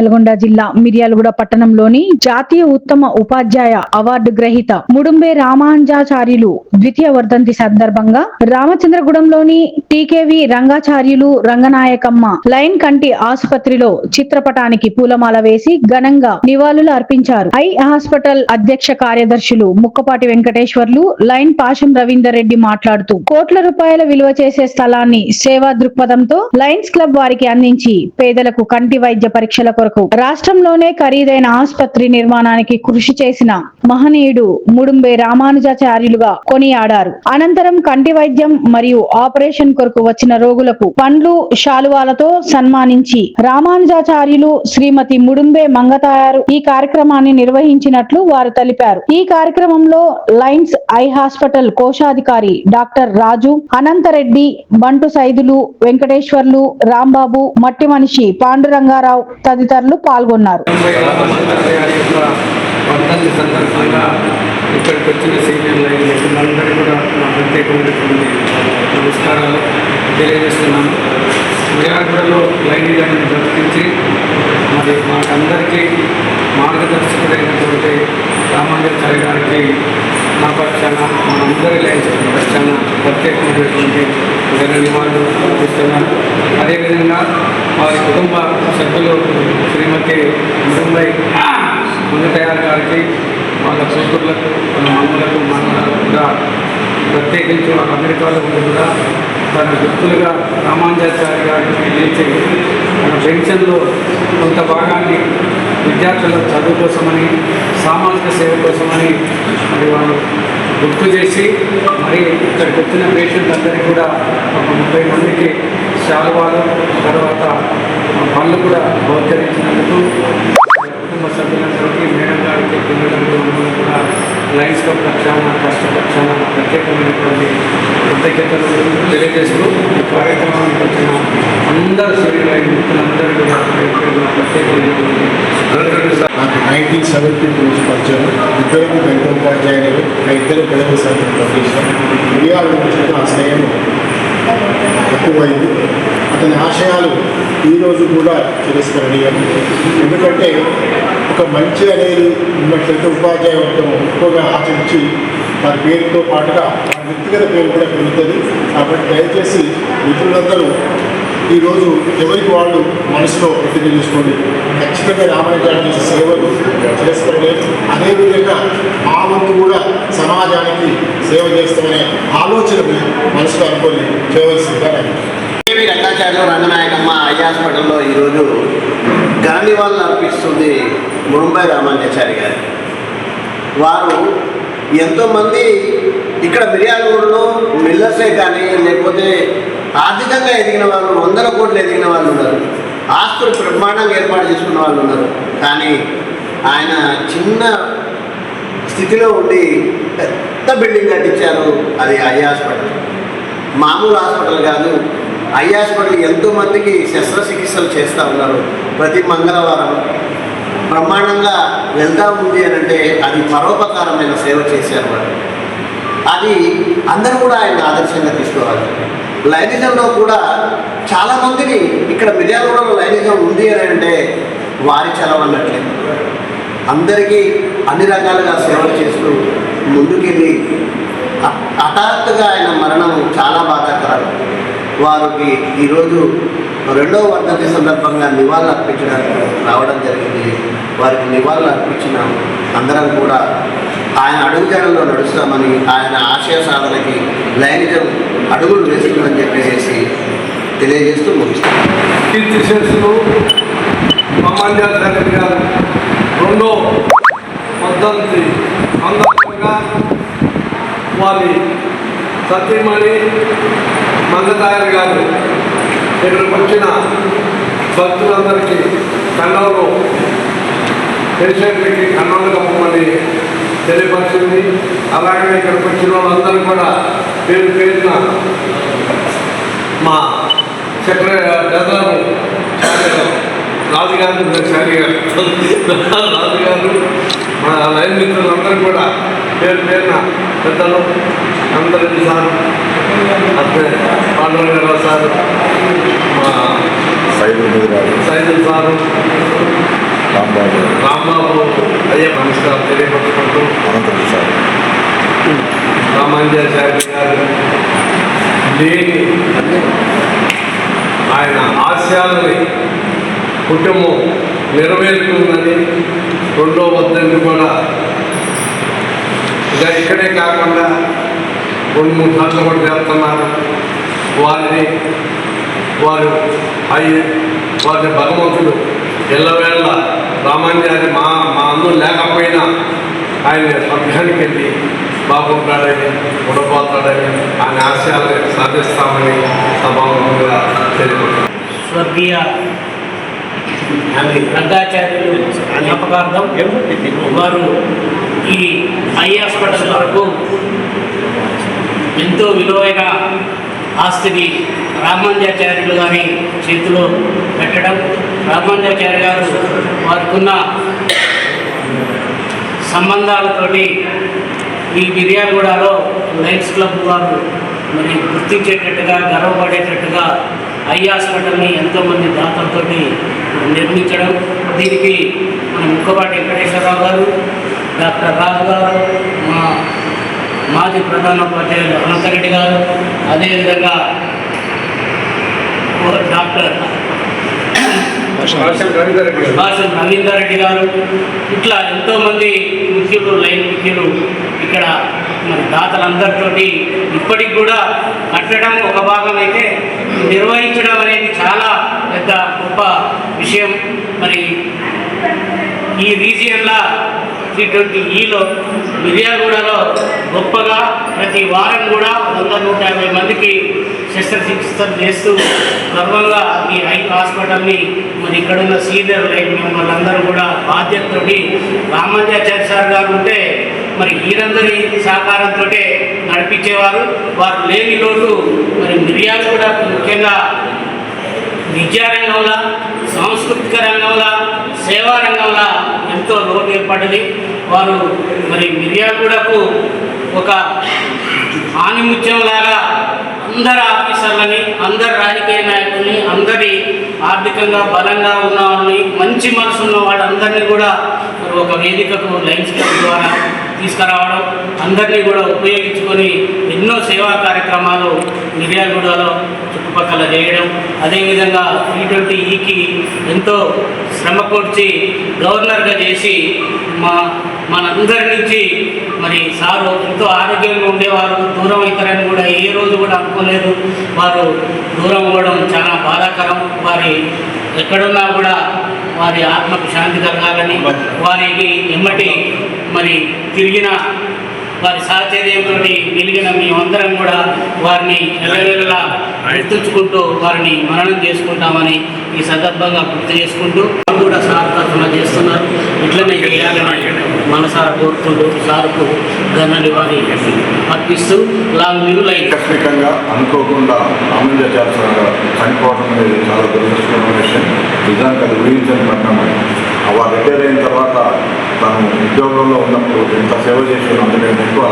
నల్గొండ జిల్లా మిర్యాలగూడ పట్టణంలోని జాతీయ ఉత్తమ ఉపాధ్యాయ అవార్డు గ్రహీత ముడుంబే రామాంజాచార్యులు ద్వితీయ వర్ధంతి సందర్భంగా రామచంద్రగూడెంలోని టీకేవి రంగాచార్యులు రంగనాయకమ్మ లైన్ కంటి ఆసుపత్రిలో చిత్రపటానికి పూలమాల వేసి ఘనంగా నివాళులు అర్పించారు. ఐ హాస్పిటల్ అధ్యక్ష కార్యదర్శులు ముక్కపాటి వెంకటేశ్వర్లు లైన్ పాషం రవీందర్ రెడ్డి మాట్లాడుతూ కోట్ల రూపాయల విలువ చేసే స్థలాన్ని సేవా దృక్పథంతో లయన్స్ క్లబ్ వారికి అందించి పేదలకు కంటి వైద్య పరీక్షల కొరకు రాష్ట్రంలోనే ఖరీదైన ఆసుపత్రి నిర్మాణానికి కృషి చేసిన మహనీయుడు ముడుంబే రామానుజాచార్యులుగా కొనియాడారు. అనంతరం కంటి వైద్యం మరియు ఆపరేషన్ కొరకు వచ్చిన రోగులకు పండ్లు శాలువాలతో సన్మానించి రామానుజాచార్యులు శ్రీమతి ముడుంబే మంగతాయారు ఈ కార్యక్రమాన్ని నిర్వహించినట్లు వారు తెలిపారు. ఈ కార్యక్రమంలో లైన్స్ ఐ హాస్పిటల్ కోశాధికారి డాక్టర్ రాజు అనంతరెడ్డి బంటు సైదులు వెంకటేశ్వర్లు రాంబాబు మట్టి మనిషి పాండురంగారావు తదితరులు పాల్గొన్నారు. ఇక్కడికి వచ్చిన సీనియర్ లైన్లందరికీ కూడా ప్రత్యేకమైనటువంటి నమస్కారాలు. తెలియజేస్తున్నాను. లైన్ లైంగికలను ప్రకటించి మరి మాకందరికీ మార్గదర్శకుడైనటువంటి రామాంజాచార్య గారికి నా పక్షాన మనందరి లైన్ పక్షాన ప్రత్యేకమైనటువంటి ఘన నివాళులు అర్పిస్తున్నాను. అదేవిధంగా వారి కుటుంబ సభ్యులు శ్రీమతి ముంబై ముందతయారు గారికి వాళ్ళ కూతుర్లకు వాళ్ళ మామూలకు మనలకు కూడా ప్రత్యేకించి వాళ్ళ అమెరికాలో కూడా తన గుర్తులుగా రామాంజాచార్య గారు పిలిచి తన పెన్షన్లో కొంత భాగాన్ని విద్యార్థుల చదువు కోసమని సామాజిక సేవ కోసమని మరి వాళ్ళు గుర్తు చేసి మరి ఇక్కడికి వచ్చిన పేషెంట్ అందరికీ కూడా ఒక ముప్పై మందికి శాలువాలు తర్వాత పనులు కూడా బహుకరించినందుకు కుటుంబ సభ్యులందరికీ మేడం గారికి పిల్లలకు కూడా లైన్స్ కప్ పక్షాన కష్ట పక్షాన ప్రత్యేకమైనటువంటి కృతజ్ఞతలు తెలియజేస్తూ ఈ కార్యక్రమానికి వచ్చిన అందరు శరీరాల మిత్రులందరూ కూడా ప్రత్యేకమైనటువంటి నైన్టీన్ సెవెంటీ టూ నుంచి పరిచయం ఇద్దరు గణిత ఇద్దరు గణిత సంఘం ప్రొఫెసర్ మిరియాల నుంచి నా స్నేహం ఎక్కువైంది. అతని ఆశయాలు ఈరోజు కూడా తిరస్కరణీయం. ఎందుకంటే ఒక మంచి అనేది ఉన్నట్లయితే ఉపాధ్యాయ వర్గం ఎక్కువగా ఆచరించి వారి పేరుతో పాటుగా వారి వ్యక్తిగత పేరు కూడా పెరుగుతుంది. కాబట్టి దయచేసి మిత్రులందరూ ఈరోజు ఎవరికి వాళ్ళు మనసులో ప్రతిజ్ఞ చేసుకోండి ఖచ్చితంగా రామాయణ చేసే సేవలు చేస్తామని అదేవిధంగా మా వంతు కూడా సమాజానికి సేవ చేస్తామనే ఆలోచనని మనసులో అనుకొని చేయవలసిందిగా ఏవి కేవీ రంగాచార్యులు రంగనాయకమ్మ ఐ హాస్పిటల్లో ఈరోజు ఘన నివాళులు అర్పిస్తుంది ముంబై రామాంజాచారి గారు. వారు ఎంతోమంది ఇక్కడ మిర్యాలగూడలో మిల్లర్సే కానీ లేకపోతే ఆర్థికంగా ఎదిగిన వాళ్ళు వందల కోట్లు ఎదిగిన వాళ్ళు ఉన్నారు. ఆస్తులు బ్రహ్మాండంగా ఏర్పాటు చేసుకున్న వాళ్ళు ఉన్నారు. కానీ ఆయన చిన్న స్థితిలో ఉండి పెద్ద బిల్డింగ్ కట్టించారు. అది ఐ హాస్పిటల్. మామూలు హాస్పిటల్ కాదు. ఐ హాస్పిటల్ ఎంతోమందికి శస్త్రచికిత్సలు చేస్తూ ఉన్నారు. ప్రతి మంగళవారం. బ్రహ్మాండంగా వెళ్తా ఉంది అని అంటే అది పరోపకారమైన సేవ చేశారు వాళ్ళు. అది అందరూ కూడా ఆయన ఆదర్శంగా తీసుకోవాలి. లైనిజంలో కూడా చాలామందిని ఇక్కడ మిర్యాలగూడలో లైనిజం ఉంది అని అంటే వారి చలవన్నట్లే అందరికీ అన్ని రకాలుగా సేవలు చేస్తూ ముందుకెళ్ళి హఠాత్తుగా ఆయన మరణం చాలా బాధాకరం. వారికి ఈరోజు రెండవ వర్ధంతి సందర్భంగా నివాళులు అర్పించడానికి రావడం జరిగింది. వారికి నివాళులు అర్పించిన అందరం కూడా ఆయన అడుగుజాడల్లో నడుస్తామని ఆయన ఆశయ సాధనకి లైంగికం అడుగులు వేస్తుందని చెప్పేసి తెలియజేస్తూ ముగిస్తాం. కీర్తిశేషులు రామాంజాచార్య గారు రెండో వర్ధంతి సందర్భంగా వారి సత్యమణి మంగతాయర్ గారు ఇక్కడికి వచ్చిన భక్తులందరికీ కన్నవలు పేషెంట్లకి కన్నవలు కప్పమని తెలియపరిచింది. అలాగే ఇక్కడికి వచ్చిన వాళ్ళందరూ కూడా పేరు పేరున మా సెక్రటరీ గదరు రాజుగారు రాజుగారు మా లైన్ మిత్రులందరూ కూడా పేరు పేరున పెద్దలు అందరి సార్ అదే పాండవరావు సార్ మా సైదు సైదుల్ సారు రాంబాబు అయ్యే అయ్యప్ప నమస్కారం తెలియపరుచుకుంటూ అనంతరం సార్ రామాంజాచార్య గారు లేని ఆయన ఆశయాలని కుటుంబం నెరవేరుతుందని రెండో వద్దని కూడా ఇక ఇక్కడే కాకుండా రెండు మూడు సార్లు కూడా చేస్తున్నారు వారిని వారు అయ్యి వారిని భగవంతుడు ఎల్లవేళ రామాంజారి మా మా అందరూ లేకపోయినా ఆయన స్వర్గానికి వెళ్ళి బాగుంటాడని ఉండబోతాడని ఆయన ఆశయాలను సాధిస్తామని సభాముఖంగా తెలియదు స్వర్గీయ రంగాచార్యులు జ్ఞాపకార్థం వారు ఈ ఐ హాస్పిటల్ వరకు ఎంతో విలువైన ఆస్తిని రామాంజాచార్యులు గారి చేతిలో పెట్టడం రామాంజాచార్య గారు వారికున్న సంబంధాలతోటి ఈ మిర్యాలగూడలో లైన్స్ క్లబ్ వారు మరి గుర్తించేటట్టుగా గర్వపడేటట్టుగా ఐ హాస్పిటల్ని ఎంతోమంది దాతలతో నిర్మించడం. దీనికి మన ముక్కపాటి వెంకటేశ్వరరావు గారు డాక్టర్ రాజు గారు మా మాజీ ప్రధానోపాధ్యాయులు అనంతరెడ్డి గారు అదేవిధంగా ఓ డాక్టర్ భాష రవీందరెడ్డి గారు రవీందర్ రెడ్డి గారు. ఇట్లా ఎంతోమంది ముఖ్యులు లైన్ ముఖ్యులు ఇక్కడ మరి దాతలందరితోటి ఇప్పటికి కూడా కట్టడం ఒక భాగం అయితే నిర్వహించడం అనేది చాలా పెద్ద గొప్ప విషయం. మరి ఈ రీజియన్లో త్రీ ట్వంటీ ఈలో మిర్యాలగూడలో గొప్పగా ప్రతి వారం కూడా వంద నూట యాభై మందికి శస్త్రచికిత్సలు చేస్తూ గర్వంగా ఈ ఐ హాస్పిటల్ని మరి ఇక్కడున్న సీనియర్ లైన్ మెంబర్లు అందరూ కూడా బాధ్యతతోటి రామాంజాచార్య సార్ గారు ఉంటే మరి వీరందరి సహకారంతో నడిపించేవారు. వారు లేని లోటు మరి మిర్యాలు కూడా ముఖ్యంగా విద్యారంగంలో సాంస్కృతిక రంగంలో సేవా రంగంలో ఎంతో లోటు ఏర్పడింది. వారు మరి మిర్యాలగూడకు ఒక ఆనిముత్యంలాగా అందరు ఆఫీసర్లని అందరు రాజకీయ నాయకుల్ని అందరి ఆర్థికంగా బలంగా ఉన్న వాళ్ళని మంచి మనసు ఉన్న వాళ్ళందరినీ కూడా మరి ఒక వేదికకు లైన్స్ క్లబ్ ద్వారా తీసుకురావడం అందరినీ కూడా ఉపయోగించుకొని ఎన్నో సేవా కార్యక్రమాలు మిర్యాలగూడలో చుట్టుపక్కల చేయడం అదేవిధంగా ఇటువంటి ట్వంటీ ఈకి ఎంతో శ్రమ కూర్చి గవర్నర్గా చేసి మా మనందరి నుంచి మరి సారు ఎంతో ఆరోగ్యంగా ఉండేవారు దూరం అవుతారని కూడా ఏ రోజు కూడా అనుకోలేదు. వారు దూరం అవ్వడం చాలా బాధాకరం. వారి ఎక్కడున్నా కూడా వారి ఆత్మకు శాంతి కలగాలని వారికి ఎమ్మటి మరి తిరిగిన వారి సాహచర్యంతో వెలిగిన మేమందరం కూడా వారిని ఎల్లవేళలా గుర్తుంచుకుంటూ వారిని మరణం చేసుకుంటామని ఈ సందర్భంగా గుర్తు చేసుకుంటూ వారు కూడా సార్ తరఫున చేస్తున్నారు. ఇట్లనే చేయాలని మనసారా కోరుకుంటూ సార్కు గన్నని వారి అర్పిస్తూ లాంగ్ లీవ్ లైఫ్ ఆకస్మికంగా అనుకోకుండా రామంజాచార్య సార్ చనిపోవడం అనేది చాలా దురదృష్టమైన విషయం. నిజానికి అది ఊహించని పరిణామం వారు రిటైర్ అయిన తర్వాత తను ఉద్యోగంలో ఉన్నప్పుడు ఎంత సేవ చేసిన అంతకంటే ఎక్కువ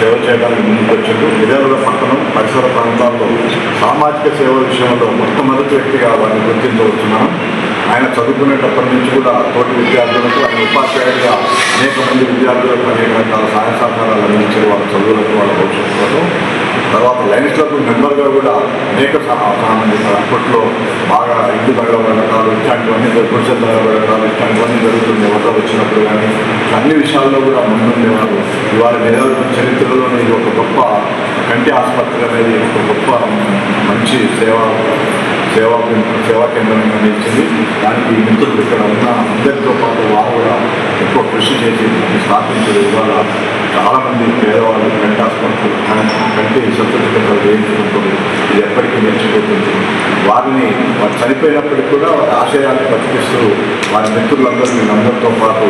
సేవ చేయడానికి ముందుకు వచ్చాడు విజయవాడ పట్టణం పరిసర ప్రాంతాల్లో సామాజిక సేవ విషయంలో మొట్టమొదటి వ్యక్తిగా వారిని గుర్తించవచ్చున్నాను ఆయన చదువుకునేటప్పటి నుంచి కూడా తోటి విద్యార్థులకు ఆయన ఉపాధ్యాయుడిగా అనేక మంది విద్యార్థులకు అనేక రకాల సహాయ సహకారాలు అందించారు. వాళ్ళ చదువులకు వాళ్ళ భవిష్యత్తు కోసం తర్వాత లైన్స్ క్లబ్ మెంబర్గా కూడా అనేక సామాన్య అప్పట్లో బాగా ఇంటి తగలబడటాలు ఇట్లాంటివన్నీ పురుష తగలబడటాలు ఇట్లాంటివన్నీ జరుగుతుంది వద్ద వచ్చినప్పుడు కానీ అన్ని విషయాల్లో కూడా ముందుండేవారు. ఇవాళ నిజాల చరిత్రలో ఇది ఒక గొప్ప కంటి ఆసుపత్రి అనేది ఒక గొప్ప మంచి సేవ సేవా కేంద్రం సేవా కేంద్రం నిలిచింది దానికి ఈ మిత్రులు ఇక్కడ ఉన్న అందరితో పాటు వారు కూడా ఎక్కువ కృషి చేసి స్థాపించడం ఇవాళ చాలామంది పేదవాళ్ళు కంటి హాస్పిటల్ కంటి శస్త్రచికిత్సలు చేయించుకుంటుంది ఇది ఎప్పటికీ మెచ్చిపోతుంది వారిని వారు చనిపోయినప్పటికీ కూడా వారి ఆశయాన్ని బతికిస్తూ వారి మిత్రులందరినీ అందరితో పాటు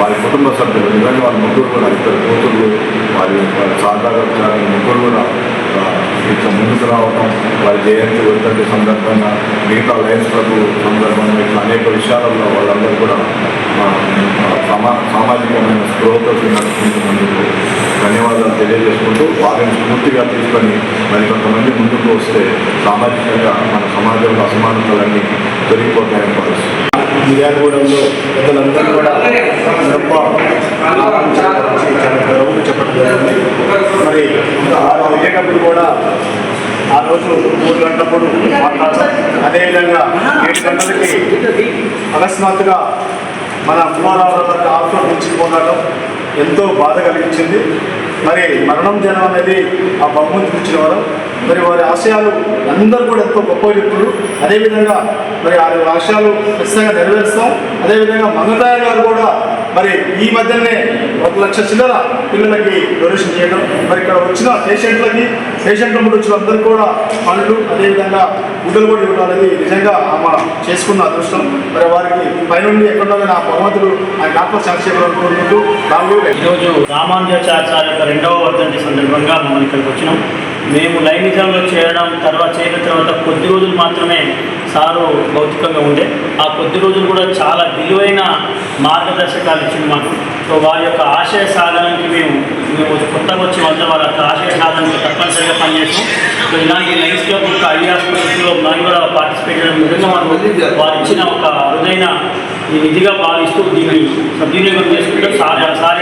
వారి కుటుంబ సభ్యులు నిజంగా వారి ముగ్గురు కూడా ఇద్దరు కూతుళ్ళు వారి వారి సాధారణ ముగ్గురు కూడా ఇంత ఇట్లా ముందుకు రావడం వారి జయంతి వర్ధంతి సందర్భంగా మిగతా లయన్స్ క్లబ్ సందర్భంగా ఇట్లా అనేక విషయాలలో వాళ్ళందరూ కూడా సమా సామాజికమైన స్పృహతో నడుచుకుంటున్నందుకు ధన్యవాదాలు తెలియజేసుకుంటూ వారిని స్ఫూర్తిగా తీసుకొని మరి కొంతమంది ముందుకు వస్తే సామాజికంగా మన సమాజంలో అసమానతలన్నీ తొలగిపోతాయని భావిస్తున్నాను. మిర్యాలగూడెంలో పెద్దలందరూ కూడా గొప్ప చెప్పడం జరిగింది. మరి ఆరు రోజు కూడా ఆ రోజు మూడు గంటలప్పుడు మాట్లాడతాం. అదేవిధంగా ఏడు గంటలకి అకస్మాత్తుగా మన కుమారావు ఆత్మ నుంచి పోరాటం ఎంతో బాధ కలిగించింది. మరి మరణం జనం అనేది ఆ బహుమతి ఇచ్చిన వారు. మరి వారి ఆశయాలు అందరూ కూడా ఎంతో గొప్ప ఇప్పుడు అదేవిధంగా మరి ఆ ఆశయాలు ఖచ్చితంగా నెరవేరుస్తాం. అదేవిధంగా మంగతాయ గారు కూడా మరి ఈ మధ్యనే ఒక లక్ష చిల్లర పిల్లలకి డొనేషన్ చేయడం. మరి ఇక్కడ వచ్చిన పేషెంట్లకి పేషెంట్ల ముందు వచ్చిన అందరికీ కూడా పనులు అదేవిధంగా గుడ్డలు కూడా ఇవ్వడం అనేది నిజంగా ఆమె చేసుకున్న అదృష్టం. మరి వారికి పైనుండి ఎక్కడో నా భగవంతుడు ఆయన ఆత్మ సంక్షేమం కోరుకుంటూ రాము ఈరోజు రామానుజాచార్య యొక్క రెండవ వర్ధంతి సందర్భంగా మనం ఇక్కడికి వచ్చినాం. మేము లైనిజంలో చేరడం తర్వాత చేరిన తర్వాత కొద్ది రోజులు మాత్రమే సారు భౌతికంగా ఉండే. ఆ కొద్ది రోజులు కూడా చాలా విలువైన మార్గదర్శకాలు ఇచ్చింది మాకు. సో వారి యొక్క ఆశయ సాధనకి మేము మేము కొత్తగా వచ్చి వాళ్ళ వారి యొక్క ఆశయ సాధనకి తప్పనిసరిగా పనిచేసాం సో ఇలాంటి లైఫ్ క్లబ్ యొక్క ఐ మనం కూడా పార్టిసిపేట్ చేయడం నిజంగా మాకు వారు ఇచ్చిన ఒక అరుదైన ఈ నిధిగా భావిస్తూ దీన్ని సద్వినియోగం చేసుకుంటూ సార్ సార్